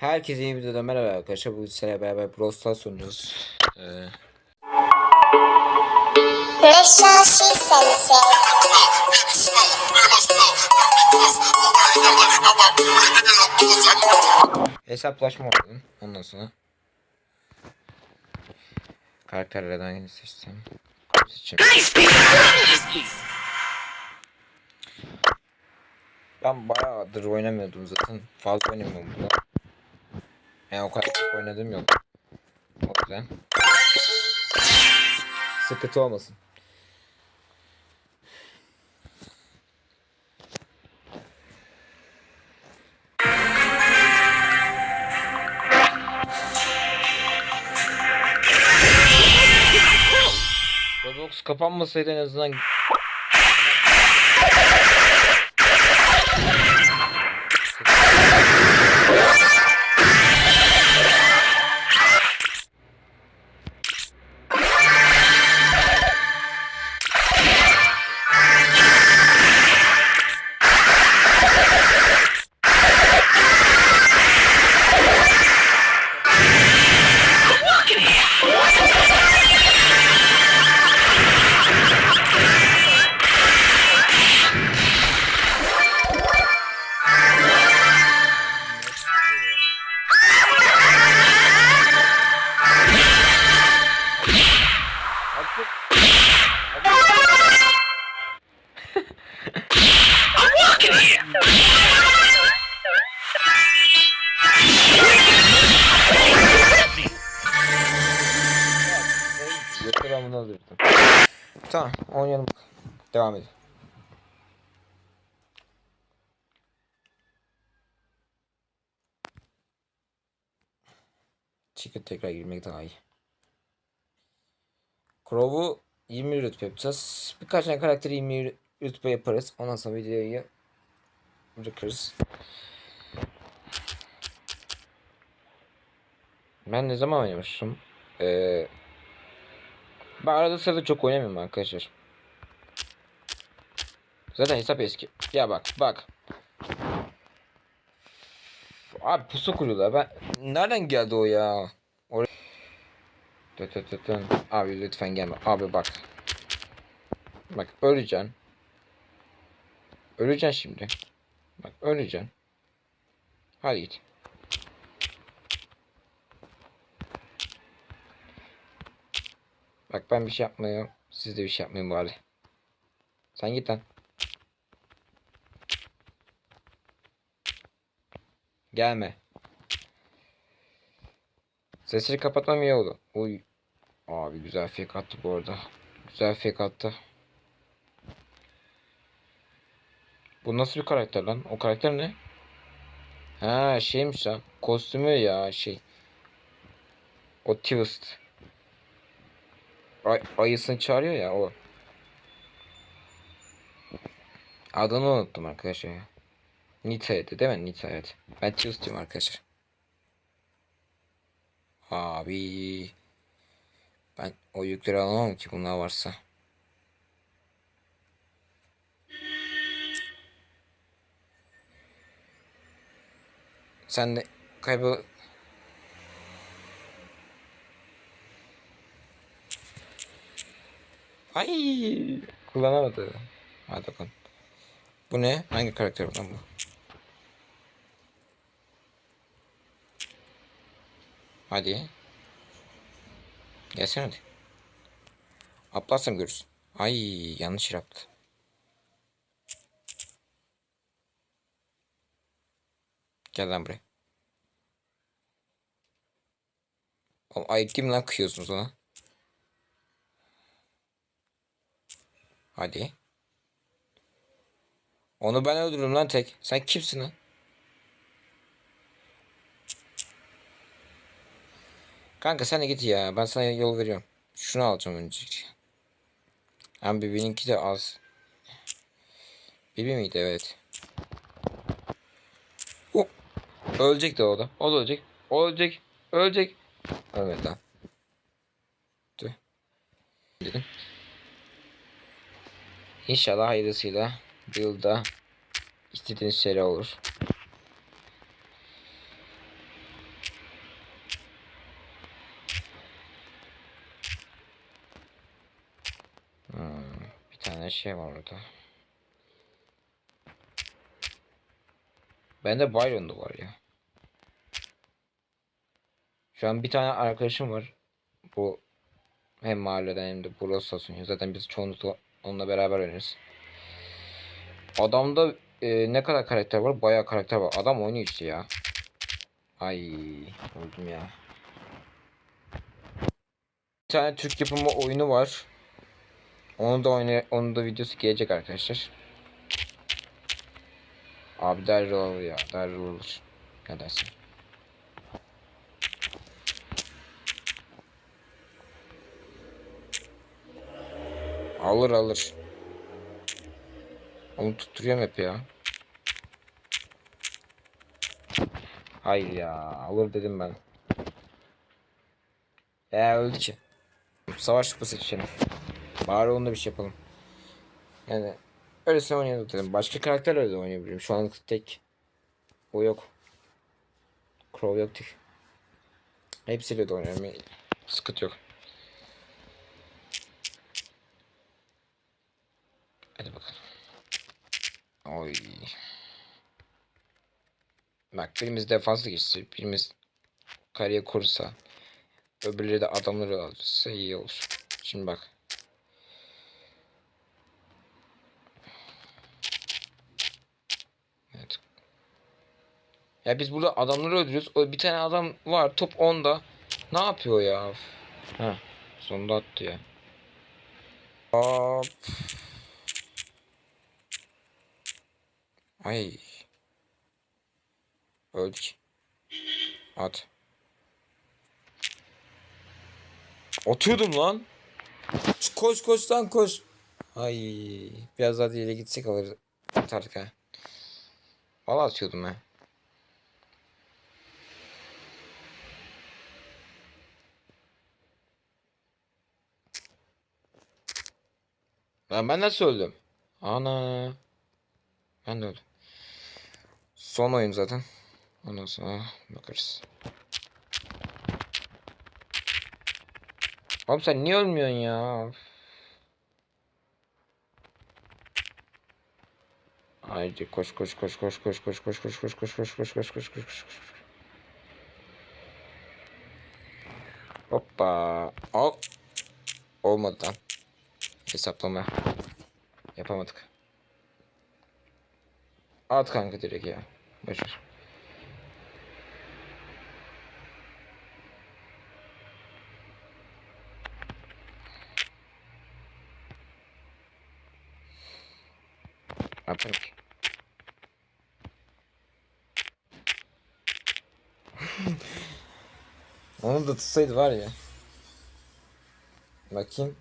Herkese yeni videoda merhaba arkadaşlar. Bugün sizlerle beraber Brawl Stars oynuyoruz. Ee, sensei. hesaplaşma oynadım. Ondan sonra karakterlerden hangisini seçsem? Seçeyim. Ben bayağıdır oynamıyordum zaten. Fazla oynamıyorum burada. Yani o kadar çok oynadım yok. O yüzden. Sıkıntı olmasın. Roblox kapanmasaydı en azından Yeter ben bunu. Tamam oynayalım. Devam edelim. Çıkıp tekrar girmek daha iyi. Crow'u 20 rütbe yapacağız. Birkaç tane karakteri 20 rütbe yaparız. Ondan sonra videoyu bırakırız. Ben ne zaman oynamıştım? Ee, ben arada sırada çok oynamıyorum arkadaşlar. Zaten hesap eski. Ya bak bak. Abi pusu kuruyorlar. Ben nereden geldi o ya? Oraya... Tı tı tı tı. Abi lütfen gelme. Abi bak. Bak öleceksin. Öleceksin şimdi. Bak öleceksin. Hadi git. Bak ben bir şey yapmıyorum. Siz de bir şey yapmayın bari. Sen git lan. Gelme. Sesleri kapatmam iyi oldu. Uy. Abi güzel fake attı bu arada. Güzel fake attı. Bu nasıl bir karakter lan? O karakter ne? Ha şeymiş lan. Kostümü ya şey. O twist. Ay, ayısını çağırıyor ya o. Adını unuttum arkadaşlar ya. Nita'ydı değil mi? Nita evet. Ben Tuesday'im arkadaşlar. Abi. Ben o yükleri alamam ki bunlar varsa. Sen de kaybol... Ay kullanamadı. Hadi bakalım. Bu ne? Hangi karakter lan bu? Hadi. Gelsene hadi. Atlarsam görürsün. Ay yanlış yaptı. Gel lan buraya. Oğlum ayıp değil mi lan kıyıyorsunuz ona? Hadi. Onu ben öldürürüm lan tek. Sen kimsin lan? Kanka sen de git ya. Ben sana yol veriyorum. Şunu alacağım önce. Ama Bibi'ninki de az. Bibi miydi? Evet. Ölecek de o da. O da ölecek. O ölecek. Ölecek. Ölmedi lan. Dedim. İnşallah hayırlısıyla bu yılda istediğiniz seri olur. Hmm, bir tane şey var orada. Bende Byron'da var ya. Şu an bir tane arkadaşım var. Bu hem mahalleden hem de burası satıyor. Zaten biz çoğunlukla onunla beraber oynarız. Adamda e, ne kadar karakter var? Bayağı karakter var. Adam oynuyor işte ya. Ay öldüm ya. Bir tane Türk yapımı oyunu var. Onu da oyna onun da videosu gelecek arkadaşlar. Abi derli olur ya. Derli olur. Ne dersin? Alır alır. Onu tutturuyorum hep ya. Hayır ya. Alır dedim ben. Ya öldü ki. Savaş kupası seçelim. Bari onda bir şey yapalım. Yani öylesine oynayalım dedim. Başka karakterle de oynayabilirim. Şu anlık tek o yok. Crow yok tek. Hepsiyle de oynarım. Sıkıntı yok. Hadi bakalım. Oy. Bak birimiz defanslı geçse, birimiz kariye kursa, öbürleri de adamları alırsa iyi olur. Şimdi bak. Evet. Ya biz burada adamları öldürüyoruz. O bir tane adam var top 10'da. Ne yapıyor ya? Ha, sonunda attı ya. Hop. Ay. Öldük. At. Atıyordum lan. Koş koş lan koş. Ay. Biraz daha ileri gitsek alır. Atardık ha. Valla atıyordum ha. Lan ben nasıl öldüm? Ana. Ben de öldüm. Son oyun zaten. Ondan sonra bakarız. Oğlum sen niye ölmüyorsun ya? Haydi koş koş koş koş koş koş koş koş koş koş koş koş koş koş koş koş koş Hoppa. Al. Olmadı lan. Hesaplama. Yapamadık. At kanka direkt ya. Boşver. Atarım ki. Onu da tutsaydı var ya. Bakayım.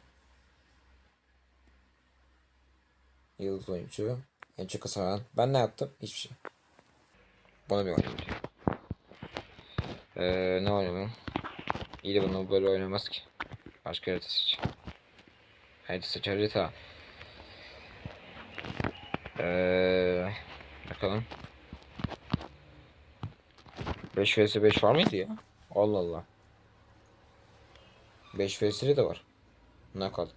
Yıldız oyuncu. En çok hasar. Ben ne yaptım? Hiçbir şey. Bana bir oynayayım. Ee, ne oynayalım? İyi de bunu böyle oynamaz ki. Başka harita seç. Hadi seç harita. Ee, bakalım. 5 vs 5 var mıydı ya? Allah Allah. 5 vs'li de var. Ne kaldı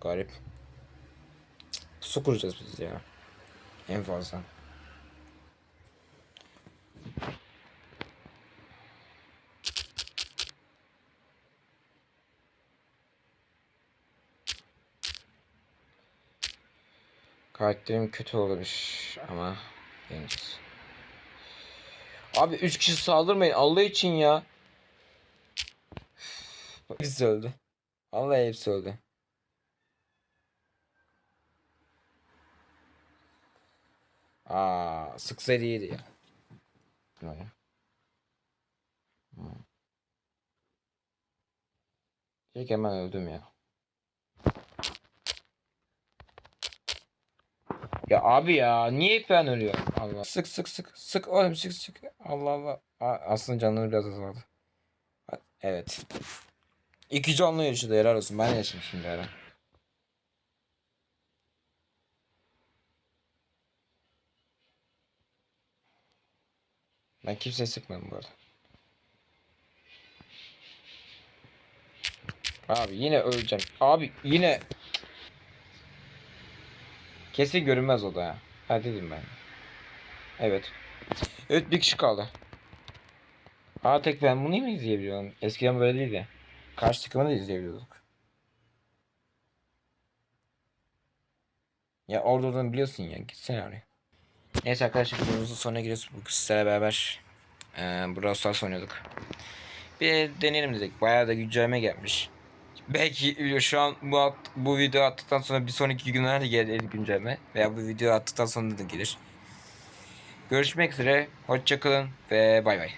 Garip. Su kuracağız biz ya. En fazla. Karakterim kötü olmuş ama yeneceğiz. Abi 3 kişi saldırmayın Allah için ya. Hepsi öldü. Allah hepsi öldü. Aa, sıksaydı iyiydi ya. Hmm. İlk hemen öldüm ya. Ya abi ya niye hep ben ölüyorum? Allah. Sık sık sık sık oğlum sık sık. Allah Allah. Aslında canları biraz azaldı. Evet. İki canlı yaşadı helal olsun. Ben yaşadım şimdi ara. Ben kimseye sıkmadım bu arada. Abi yine öleceğim. Abi yine Kesin görünmez o da ya. Ha dedim ben. Evet. Evet bir kişi kaldı. Aa tek ben bunu mu izleyebiliyorum? Eskiden böyle değildi. Karşı takımı da izleyebiliyorduk. Ya orada oradan biliyorsun ya. Gitsene oraya. Neyse arkadaşlar videomuzun sonuna giriyoruz. Bu sizlerle beraber e, Brawl Stars oynuyorduk. Bir deneyelim dedik. Bayağı da güncelleme gelmiş. Belki şu an bu bu video attıktan sonra bir sonraki günlerde gelir güncelleme veya bu video attıktan sonra da gelir. Görüşmek üzere. Hoşçakalın ve bay bay.